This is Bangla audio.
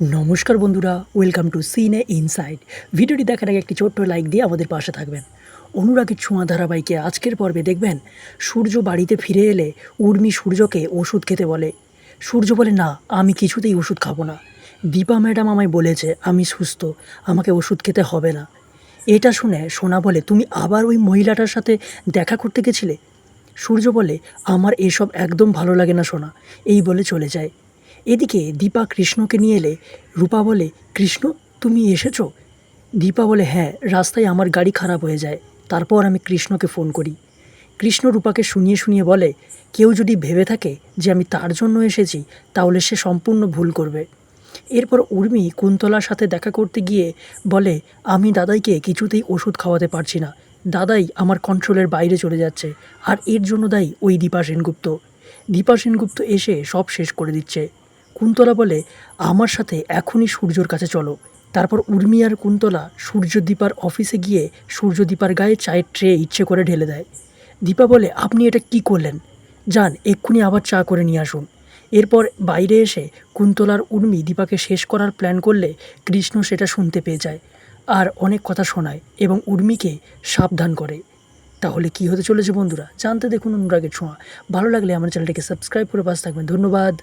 নমস্কার বন্ধুরা ওয়েলকাম টু সিনে ইনসাইড ভিডিওটি দেখার আগে একটি ছোট্ট লাইক দিয়ে আমাদের পাশে থাকবেন। অনুরাগের ছোঁয়া ধারাবাহিকে আজকের পর্বে দেখবেন, সূর্য বাড়িতে ফিরে এলে উর্মি সূর্যকে ওষুধ খেতে বলে। সূর্য বলে, না, আমি কিছুতেই ওষুধ খাব না। দীপা ম্যাডাম আমায় বলেছে, আমি সুস্থ, আমাকে ওষুধ খেতে হবে না। এটা শুনে সোনা বলে, তুমি আবার ওই মহিলাটার সাথে দেখা করতে গেছিলে? সূর্য বলে, আমার এসব একদম ভালো লাগে না সোনা। এই বলে চলে যায়। এদিকে দীপা কৃষ্ণকে নিয়ে এলে, রূপা বলে, কৃষ্ণ, তুমি এসেছ? দীপা বলে হ্যাঁ রাস্তায় আমার গাড়ি খারাপ হয়ে যায়, তারপর আমি কৃষ্ণকে ফোন করি। কৃষ্ণ রূপাকে শুনিয়ে শুনিয়ে বলে, কেউ যদি ভেবে থাকে যে আমি তার জন্য এসেছি, তাহলে সে সম্পূর্ণ ভুল করবে। এরপর উর্মি কুন্তলার সাথে দেখা করতে গিয়ে বলে, আমি দাদাইকে কিছুতেই ওষুধ খাওয়াতে পারছি না। দাদাই আমার কন্ট্রোলের বাইরে চলে যাচ্ছে, আর এর জন্য দায়ী ওই দীপা সেনগুপ্ত। দীপা সেনগুপ্ত এসে সব শেষ করে দিচ্ছে। কুন্তলা বলে, আমার সাথে এখনই সূর্যর কাছে চলো। তারপর উর্মি আর কুন্তলা সূর্যদীপার অফিসে গিয়ে সূর্যদীপার গায়ে চায়ের ট্রে ইচ্ছে করে ঢেলে দেয়। দীপা বলে, আপনি এটা কি করলেন? যান, এক্ষুনি আবার চা করে নিয়ে আসুন। এরপর বাইরে এসে কুন্তলার উর্মি দীপাকে শেষ করার প্ল্যান করলে কৃষ্ণ সেটা শুনতে পেয়ে যায় আর অনেক কথা শোনায় এবং উর্মিকে সাবধান করে। তাহলে কি হতে চলেছে বন্ধুরা? জানতে দেখুন অনুরাগের ছোঁয়া। ভালো লাগলে আমার চ্যানেলটিকে সাবস্ক্রাইব করে পাশ থাকবেন। ধন্যবাদ।